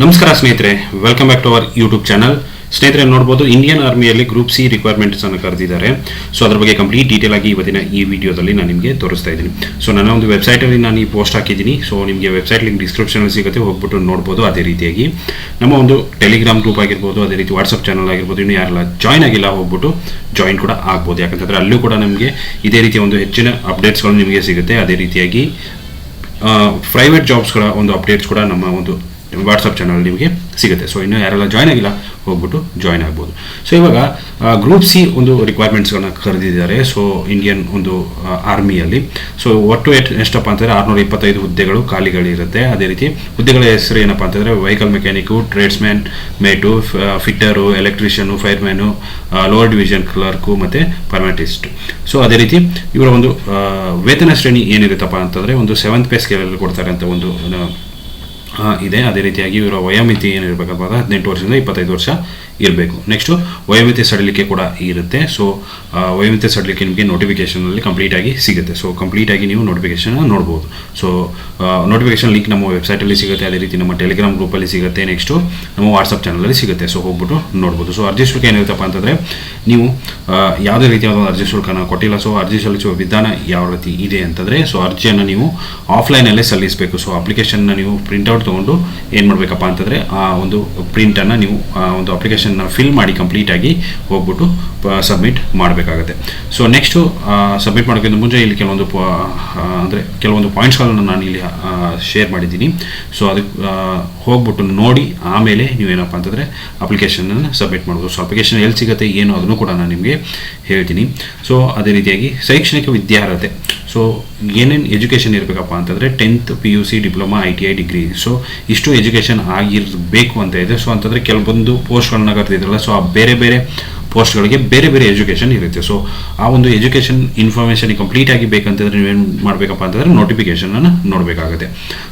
ನಮಸ್ಕಾರ ಸ್ನೇಹಿತರೆ welcome back to our YouTube channel ಸ್ನೇಹಿತರೆ, ನೋಡ್ಬೋದು ಇಂಡಿಯನ್ ಆರ್ಮಿಯಲ್ಲಿ ಗ್ರೂಪ್ ಸಿ ರಿಕ್ವೈರ್ಮೆಂಟ್ಸ್ ಅನ್ನು ಕರೆದಿದ್ದಾರೆ. ಸೊ ಅದರ ಬಗ್ಗೆ ಕಂಪ್ಲೀಟ್ ಡೀಟೇಲ್ ಆಗಿ ಇವತ್ತಿನ ಈ ವಿಡಿಯೋದಲ್ಲಿ ನಾನು ನಿಮಗೆ ತೋರಿಸ್ತಾ ಇದ್ದೀನಿ. ಸೊ ನನ್ನ ಒಂದು ವೆಬ್ಸೈಟಲ್ಲಿ ನಾನು ಈ ಪೋಸ್ಟ್ ಹಾಕಿದ್ದೀನಿ. ಸೊ ನಿಮಗೆ ವೆಬ್ಸೈಟ್ ಲಿಂಕ್ ಡಿಸ್ಕ್ರಿಪ್ಷನಲ್ಲಿ ಸಿಗುತ್ತೆ, ಹೋಗ್ಬಿಟ್ಟು ನೋಡ್ಬೋದು ಅದೇ ರೀತಿಯಾಗಿ. ನಮ್ಮ ಒಂದು ಟೆಲಿಗ್ರಾಮ್ ಗ್ರೂಪ್ ಆಗಿರ್ಬೋದು, ಅದೇ ರೀತಿ ವಾಟ್ಸಪ್ ಚಾನಲ್ ಆಗಿರ್ಬೋದು, ಇನ್ನು ಯಾರೆಲ್ಲ ಜಾಯ್ನ್ ಆಗಿಲ್ಲ, ಹೋಗ್ಬಿಟ್ಟು ಜಾಯಿನ್ ಕೂಡ ಆಗ್ಬೋದು. ಯಾಕಂತಂದರೆ ಅಲ್ಲೂ ಕೂಡ ನಮಗೆ ಇದೇ ರೀತಿಯ ಒಂದು ಹೆಚ್ಚಿನ ಅಪ್ಡೇಟ್ಸ್ಗಳು ನಿಮಗೆ ಸಿಗುತ್ತೆ. ಅದೇ ರೀತಿಯಾಗಿ ಪ್ರೈವೇಟ್ ಜಾಬ್ಸ್ಗಳ ಒಂದು ಅಪ್ಡೇಟ್ಸ್ ಕೂಡ ನಮ್ಮ ಒಂದು ವಾಟ್ಸಪ್ ಚಾನಲ್ ನಿಮಗೆ ಸಿಗುತ್ತೆ. ಸೊ ಇನ್ನು ಯಾರೆಲ್ಲ ಜಾಯ್ನ್ ಆಗಿಲ್ಲ, ಹೋಗ್ಬಿಟ್ಟು ಜಾಯ್ನ್ ಆಗ್ಬೋದು. ಸೊ ಇವಾಗ ಗ್ರೂಪ್ ಸಿ ಒಂದು ರಿಕ್ವೈರ್ಮೆಂಟ್ಸ್ಗಳನ್ನ ಕರೆದಿದ್ದಾರೆ. ಸೊ ಇಂಡಿಯನ್ ಒಂದು ಆರ್ಮಿಯಲ್ಲಿ ಸೊ ಒಟ್ಟು ಎಟ್, ಎಷ್ಟಪ್ಪ ಅಂತಂದರೆ ಆರುನೂರ ಇಪ್ಪತ್ತೈದು ಹುದ್ದೆಗಳು ಖಾಲಿಗಳಿರುತ್ತೆ. ಅದೇ ರೀತಿ ಹುದ್ದೆಗಳ ಹೆಸರು ಏನಪ್ಪ ಅಂತಂದರೆ vehicle mechanic tradesman mate fitter electrician fireman lower division clerk ಮತ್ತು ಪರ್ಮೆಟಿಸ್ಟ್ ಸೊ ಅದೇ ರೀತಿ ಇವರ ಒಂದು ವೇತನ ಶ್ರೇಣಿ ಏನಿರುತ್ತಪ್ಪ ಅಂತಂದರೆ ಒಂದು ಸೆವೆಂತ್ ಪೇ ಸ್ಕೇಲಲ್ಲಿ ಕೊಡ್ತಾರೆ ಅಂತ ಒಂದು ಇದೆ. ಅದೇ ರೀತಿಯಾಗಿ ಇವರ ವಯೋಮಿತಿ ಏನಿರಬೇಕಪ್ಪ ಅಂದರೆ ಹದಿನೆಂಟು ವರ್ಷದಿಂದ ಇಪ್ಪತ್ತೈದು ವರ್ಷ ಇರಬೇಕು. ನೆಕ್ಸ್ಟು ವಯೋಮಿತಿ ಸಡಿಲಿಕೆ ಕೂಡ ಇರುತ್ತೆ. ಸೊ ವಯೋಮಿತಿ ಸಡಿಲಿಕೆ ನಿಮಗೆ ನೋಟಿಫಿಕೇಷನಲ್ಲಿ ಕಂಪ್ಲೀಟಾಗಿ ಸಿಗುತ್ತೆ. ಸೊ ಕಂಪ್ಲೀಟಾಗಿ ನೀವು ನೋಟಿಫಿಕೇಷನ್ ನೋಡ್ಬೋದು. ಸೊ ನೋಟಿಫಿಕೇಷನ್ ಲಿಂಕ್ ನಮ್ಮ ವೆಬ್ಸೈಟಲ್ಲಿ ಸಿಗುತ್ತೆ. ಅದೇ ರೀತಿ ನಮ್ಮ ಟೆಲಿಗ್ರಾಮ್ ಗ್ರೂಪಲ್ಲಿ ಸಿಗುತ್ತೆ. ನೆಕ್ಸ್ಟು ನಮ್ಮ ವಾಟ್ಸಪ್ ಚಾನಲಲ್ಲಿ ಸಿಗುತ್ತೆ. ಸೊ ಹೋಗ್ಬಿಟ್ಟು ನೋಡ್ಬೋದು. ಸೊ ಅರ್ಜಿ ಶುಲ್ಕ ಏನಿರುತ್ತಪ್ಪ ಅಂತಂದರೆ ನೀವು ಯಾವುದೇ ರೀತಿಯಾದ ಒಂದು ಅರ್ಜಿ ಶುಲ್ಕನ ಕೊಟ್ಟಿಲ್ಲ. ಸೊ ಅರ್ಜಿ ಸಲ್ಲಿಸುವ ವಿಧಾನ ಯಾವ ರೀತಿ ಇದೆ ಅಂತಂದರೆ ಸೊ ಅರ್ಜಿಯನ್ನು ನೀವು ಆಫ್ಲೈನಲ್ಲೇ ಸಲ್ಲಿಸಬೇಕು. ಸೊ ಅಪ್ಲಿಕೇಶನ್ನ ನೀವು ಪ್ರಿಂಟ್ಔಟ್ ತೊಗೊಂಡು ಏನು ಮಾಡಬೇಕಪ್ಪ ಅಂತಂದರೆ ಆ ಒಂದು ಪ್ರಿಂಟನ್ನು ನೀವು, ಆ ಒಂದು ಅಪ್ಲಿಕೇಶನ್ನ ಫಿಲ್ ಮಾಡಿ ಕಂಪ್ಲೀಟಾಗಿ ಹೋಗ್ಬಿಟ್ಟು ಸಬ್ಮಿಟ್ ಮಾಡಬೇಕಾಗುತ್ತೆ. ಸೊ ನೆಕ್ಸ್ಟು ಸಬ್ಮಿಟ್ ಮಾಡೋಕ್ಕಿಂತ ಮುಂಚೆ ಇಲ್ಲಿ ಕೆಲವೊಂದು ಅಂದರೆ ಕೆಲವೊಂದು ಪಾಯಿಂಟ್ಸ್ಗಳನ್ನು ನಾನು ಇಲ್ಲಿ ಶೇರ್ ಮಾಡಿದ್ದೀನಿ. ಸೊ ಅದಕ್ಕೆ ಹೋಗ್ಬಿಟ್ಟು ನೋಡಿ, ಆಮೇಲೆ ನೀವು ಏನಪ್ಪ ಅಂತಂದರೆ ಅಪ್ಲಿಕೇಶನನ್ನು ಸಬ್ಮಿಟ್ ಮಾಡ್ಬೋದು. ಸೊ ಅಪ್ಲಿಕೇಶನ್ ಎಲ್ಲಿ ಸಿಗುತ್ತೆ, ಏನು, ಅದನ್ನು ಕೂಡ ನಾನು ನಿಮಗೆ ಹೇಳ್ತೀನಿ. ಸೊ ಅದೇ ರೀತಿಯಾಗಿ ಶೈಕ್ಷಣಿಕ ವಿದ್ಯಾರ್ಹತೆ. ಸೊ ಏನೇನು ಎಜುಕೇಷನ್ ಇರಬೇಕಪ್ಪ ಅಂತಂದರೆ tenth P U C diploma I T I degree so ಇಷ್ಟು ಎಜುಕೇಷನ್ ಆಗಿರಬೇಕು ಅಂತ ಇದೆ. ಸೊ ಅಂತಂದರೆ ಕೆಲವೊಂದು ಪೋಸ್ಟ್ಗಳನ್ನ ಕರೆದಿದ್ರಲ್ಲ ಸೊ ಆ ಬೇರೆ ಬೇರೆ ಪೋಸ್ಟ್ಗಳಿಗೆ ಬೇರೆ ಬೇರೆ ಎಜುಕೇಷನ್ ಇರುತ್ತೆ. ಸೊ ಆ ಒಂದು ಎಜುಕೇಷನ್ ಇನ್ಫಾರ್ಮೇಷನ್ ಕಂಪ್ಲೀಟ್ ಆಗಿ ಬೇಕಂತಂದ್ರೆ ನೀವೇನು ಮಾಡಬೇಕಪ್ಪ ಅಂತಂದರೆ ನೋಟಿಫಿಕೇಷನನ್ನು ನೋಡಬೇಕಾಗುತ್ತೆ.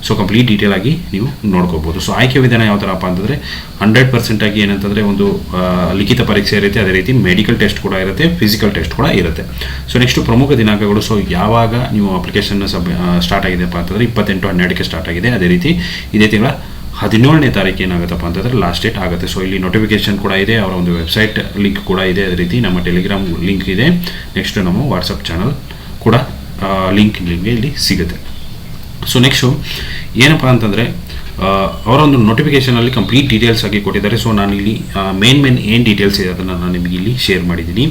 ಸೊ ಕಂಪ್ಲೀಟ್ ಡೀಟೇಲ್ ಆಗಿ ನೀವು ನೋಡ್ಕೋಬೋದು. ಸೊ ಆಯ್ಕೆ ವಿಧಾನ ಯಾವ ಥರಪ್ಪ ಅಂತಂದರೆ ಹಂಡ್ರೆಡ್ ಪರ್ಸೆಂಟ್ ಆಗಿ ಏನಂತಂದರೆ ಒಂದು ಲಿಖಿತ ಪರೀಕ್ಷೆ ಇರುತ್ತೆ. ಅದೇ ರೀತಿ ಮೆಡಿಕಲ್ ಟೆಸ್ಟ್ ಕೂಡ ಇರುತ್ತೆ ಫಿಸಿಕಲ್ ಟೆಸ್ಟ್ ಕೂಡ ಇರುತ್ತೆ. ಸೊ ನೆಕ್ಸ್ಟ್ ಪ್ರಮುಖ ದಿನಾಂಕಗಳು. ಸೊ ಯಾವಾಗ ನೀವು ಅಪ್ಲಿಕೇಶನ್ ಸಬ್ ಸ್ಟಾರ್ಟ್ ಆಗಿದೆಪ್ಪ ಅಂತಂದರೆ ಇಪ್ಪತ್ತೆಂಟು ಹನ್ನೆರಡಕ್ಕೆ ಸ್ಟಾರ್ಟ್ ಆಗಿದೆ. ಅದೇ ರೀತಿ ಇದೇ ತಿಂಗಳ ಹದಿನೇಳನೇ ತಾರೀಕು ಏನಾಗುತ್ತಪ್ಪ ಅಂತಂದರೆ ಲಾಸ್ಟ್ ಡೇಟ್ ಆಗುತ್ತೆ. ಸೊ ಇಲ್ಲಿ ನೋಟಿಫಿಕೇಶನ್ ಕೂಡ ಇದೆ, ಅವರ ಒಂದು ವೆಬ್ಸೈಟ್ ಲಿಂಕ್ ಕೂಡ ಇದೆ ಅದೇ ರೀತಿ. ನಮ್ಮ ಟೆಲಿಗ್ರಾಮ್ ಲಿಂಕ್ ಇದೆ. ನೆಕ್ಸ್ಟ್ ನಮ್ಮ ವಾಟ್ಸಪ್ ಚಾನಲ್ ಕೂಡ ಲಿಂಕ್ ನಿಮಗೆ ಇಲ್ಲಿ ಸಿಗುತ್ತೆ. ಸೊ ನೆಕ್ಸ್ಟು ಏನಪ್ಪ ಅಂತಂದರೆ ಅವರ ಒಂದು ನೋಟಿಫಿಕೇಷನಲ್ಲಿ ಕಂಪ್ಲೀಟ್ ಡೀಟೇಲ್ಸ್ ಆಗಿ ಕೊಟ್ಟಿದ್ದಾರೆ. ಸೊ ನಾನು ಇಲ್ಲಿ ಮೇನ್ ಮೇನ್ ಏನು ಡೀಟೇಲ್ಸ್ ಇದೆ ಅದನ್ನು ನಾನು ನಿಮಗೆ ಇಲ್ಲಿ ಶೇರ್ ಮಾಡಿದ್ದೀನಿ.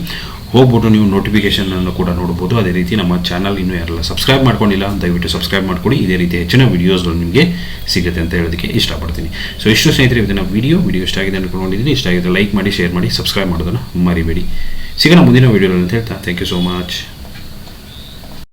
ಹೋಗ್ಬಿಟ್ಟು ನೀವು ನೋಟಿಫಿಕೇಷನನ್ನು ಕೂಡ ನೋಡ್ಬೋದು. ಅದೇ ರೀತಿ ನಮ್ಮ ಚಾನಲ್ ಇನ್ನೂ ಯಾರೆಲ್ಲ ಸಬ್ಸ್ಕ್ರೈಬ್ ಮಾಡ್ಕೊಂಡಿಲ್ಲ, ದಯವಿಟ್ಟು ಸಬ್ಸ್ಕ್ರೈಬ್ ಮಾಡ್ಕೊಡಿ ಇದೇ ರೀತಿ ಹೆಚ್ಚಿನ ವೀಡಿಯೋಸ್ಗಳು ನಿಮಗೆ ಸಿಗುತ್ತೆ ಅಂತ ಹೇಳೋದಕ್ಕೆ ಇಷ್ಟಪಡ್ತೀನಿ. ಸೊ ಇಷ್ಟು ಸ್ನೇಹಿತರೆ, ಇವತ್ತಿನ ವಿಡಿಯೋ ವಿಡಿಯೋ ಇಷ್ಟ ಆಗಿದೆ ಅಂದ್ಕೊಂಡಿದ್ದೀನಿ ಇಷ್ಟ ಆಗಿದೆ ಲೈಕ್ ಮಾಡಿ ಶೇರ್ ಮಾಡಿ ಸಬ್ಸ್ಕ್ರೈಬ್ ಮಾಡೋದನ್ನು ಮರಿಬೇಡಿ. ಸಿಗೋಣ ಮುಂದಿನ ವೀಡಿಯೋದಲ್ಲಿ ಅಂತ ಹೇಳ್ತಾ ಥ್ಯಾಂಕ್ ಯು ಸೋ ಮಚ್